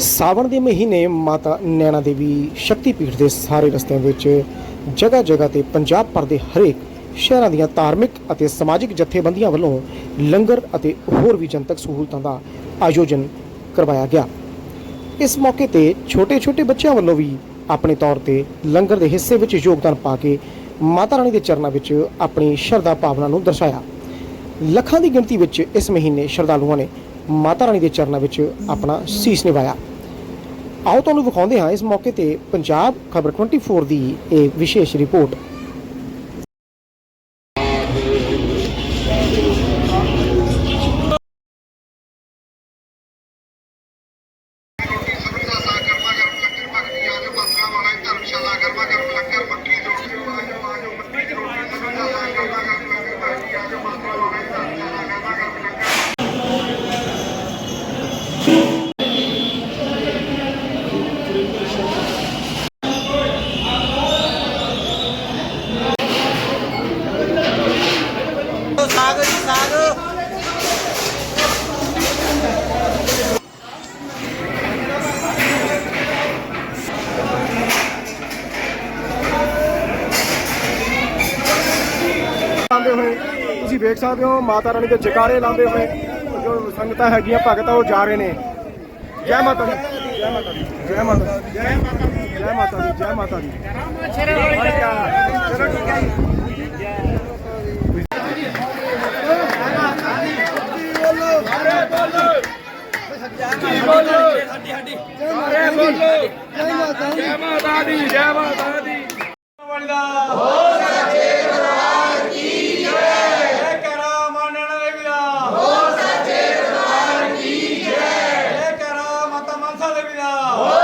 ਸਾਵਣ ਦੇ ਮਹੀਨੇ ਮਾਤਾ ਨੈਣਾ ਦੇਵੀ ਸ਼ਕਤੀ ਪੀਠ ਦੇ ਸਾਰੇ ਰਸਤਿਆਂ ਵਿੱਚ ਜਗ੍ਹਾ ਜਗ੍ਹਾ ਤੇ ਪੰਜਾਬ ਭਰ ਦੇ ਹਰੇਕ ਸ਼ਹਿਰਾਂ ਦੀਆਂ ਧਾਰਮਿਕ ਅਤੇ ਸਮਾਜਿਕ ਜਥੇਬੰਦੀਆਂ ਵੱਲੋਂ ਲੰਗਰ ਅਤੇ ਹੋਰ ਵੀ ਜਨਤਕ ਸਹੂਲਤਾਂ ਦਾ ਆਯੋਜਨ ਕਰਵਾਇਆ ਗਿਆ। ਇਸ ਮੌਕੇ ਤੇ ਛੋਟੇ-ਛੋਟੇ ਬੱਚਿਆਂ ਵੱਲੋਂ ਵੀ ਆਪਣੇ ਤੌਰ ਤੇ ਲੰਗਰ ਦੇ ਹਿੱਸੇ ਵਿੱਚ ਯੋਗਦਾਨ ਪਾ ਕੇ ਮਾਤਾ ਰਾਣੀ ਦੇ ਚਰਨਾਂ ਵਿੱਚ ਆਪਣੀ ਸ਼ਰਧਾ ਭਾਵਨਾ ਨੂੰ ਦਰਸਾਇਆ। ਲੱਖਾਂ ਦੀ ਗਿਣਤੀ ਵਿੱਚ ਇਸ ਮਹੀਨੇ ਸ਼ਰਧਾਲੂਆਂ ਨੇ ਮਾਤਾ ਰਾਣੀ ਦੇ ਚਰਨਾਂ ਵਿੱਚ ਆਪਣਾ ਸੀਸ ਨਿਵਾਇਆ। ਆਓ ਤੁਹਾਨੂੰ ਵਿਖਾਉਂਦੇ ਹਾਂ ਇਸ ਮੌਕੇ ਤੇ ਪੰਜਾਬ ਖਬਰ 24 ਦੀ ਇਹ ਵਿਸ਼ੇਸ਼ ਰਿਪੋਰਟ। ਲਾਉਂਦੇ ਹੋਏ, ਤੁਸੀਂ ਵੇਖ ਸਕਦੇ ਹੋ, ਮਾਤਾ ਰਾਣੀ ਦੇ ਜਕਾਰੇ ਲਾਉਂਦੇ ਹੋਏ ਜੋ ਸੰਗਤਾਂ ਹੈਗੀਆਂ ਭਗਤਾਂ ਉਹ ਜਾ ਰਹੇ ਨੇ। ਜੈ ਮਾਤਾ ਦੀ, ਜੈ ਮਾਤਾ ਦੀ, ਜੈ ਮਾਤਾ ਦੀ, ਜੈ ਮਾਤਾ ਦੀ, ਜੈ ਮਾਤਾ ਦੀ, ਜੈ ਮਾਤਾ ਦੀ। ਚਲੋ ਠੀਕ ਹੈ ਜੀ ਜੈ ਮਾਤਾ ਦੀ, ਜੈ ਮਾਤਾ ਦੀ। 축하드립니다.